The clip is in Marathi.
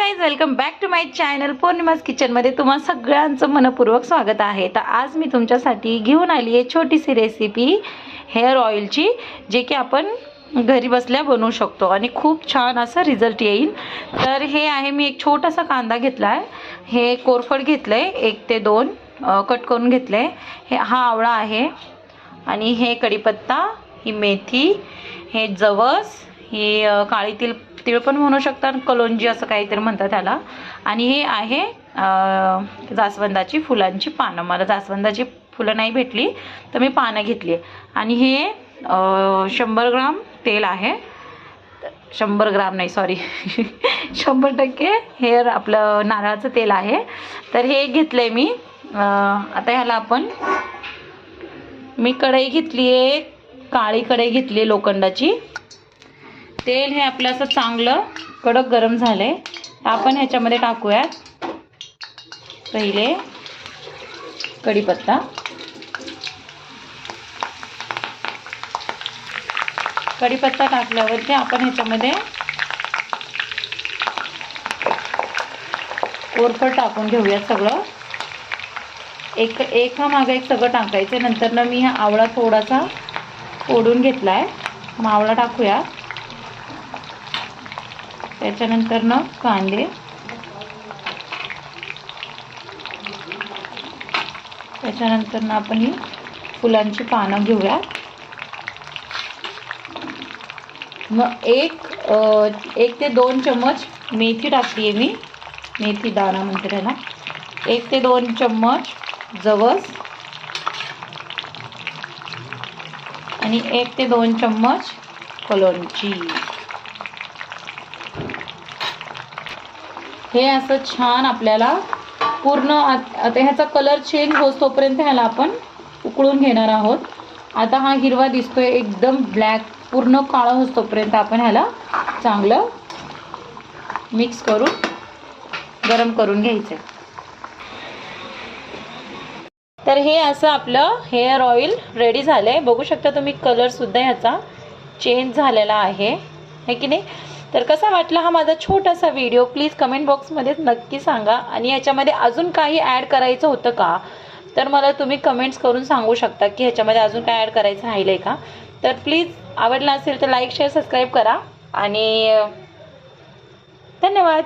Guys welcome back to my channel Poornima's किचनमध्ये तुम्हा सगळ्यांचं मनपूर्वक स्वागत आहे. तर आज मी तुमच्यासाठी घेऊन आली आहे छोटीशी रेसिपी हेअर ऑइलची जे की आपण घरी बसल्या बनवू शकतो. आणि खूप छान असा रिझल्ट येईल. तर हे आहे मी एक छोटासा कांदा घेतला आहे हे कोरफड घेतलं आहे एक ते दोन कट करून घेतलं आहे हे हा आवळा आहे. आणि हे कढीपत्ता ही मेथी हे जवस ही काळीतील काळी तिल तिळ पण म्हणू शकता कलोंजी असं काहीतरी म्हणतात त्याला. आणि हे आहे जास्वंदाची फुलांची पानं. मला जास्वंदाची फुलं नाही भेटली तर मी पानं घेतली आणि हे शंभर ग्राम तेल आहे. शंभर ग्राम नाही सॉरी शंभर टक्के हेअर आपलं नारळाचं तेल आहे. तर हे घेतलं आहे मी आता ह्याला आपण मी कढई घेतली आहे काळी कढई घेतली आहे लोखंडाची. तेल हे आपलं असं चांगलं कडक गरम झालं आहे तर आपण ह्याच्यामध्ये टाकूयात. पहिले कढीपत्ता. कढीपत्ता टाकल्यावरती आपण ह्याच्यामध्ये कोरफड टाकून घेऊयात सगळं. एक एका मागे एक सगळं टाकायचं. नंतर ना मी हा आवळा थोडासा फोडून घेतला आहे मावळा टाकूया त्याच्यानंतर ना कांदे. त्याच्यानंतर ना आपण ही फुलांची पानं घेऊया मग एक एक ते दोन चम्मच मेथी टाकली आहे मी. मेथी दाणा म्हणते त्याला एक ते दोन चम्मच जवस. आणि एक ते दोन चम्मच कलोंची हे असं छान आपल्याला पूर्ण आता ह्याचा कलर चेंज होत तोपर्यंत ह्याला आपण उकळून घेणार आहोत. आता हा हिरवा दिसतोय एकदम ब्लॅक पूर्ण काळं होत तोपर्यंत आपण ह्याला चांगलं मिक्स करून गरम करून घ्यायचं. तर हे असं आपलं हेअर ऑइल रेडी झालं आहे बघू शकता तुम्ही कलरसुद्धा ह्याचा चेंज झालेला आहे. है की नाही? तर कसा वाटला हा माझा छोटासा व्हिडिओ प्लीज कमेंट बॉक्समध्ये नक्की सांगा. आणि याच्यामध्ये अजून काही ॲड करायचं होतं का? तर मला तुम्ही कमेंट्स करून सांगू शकता की ह्याच्यामध्ये अजून काय ॲड करायचं राहिलं आहे का? तर प्लीज आवडला असेल तर लाईक शेअर सबस्क्राईब करा. आणि धन्यवाद.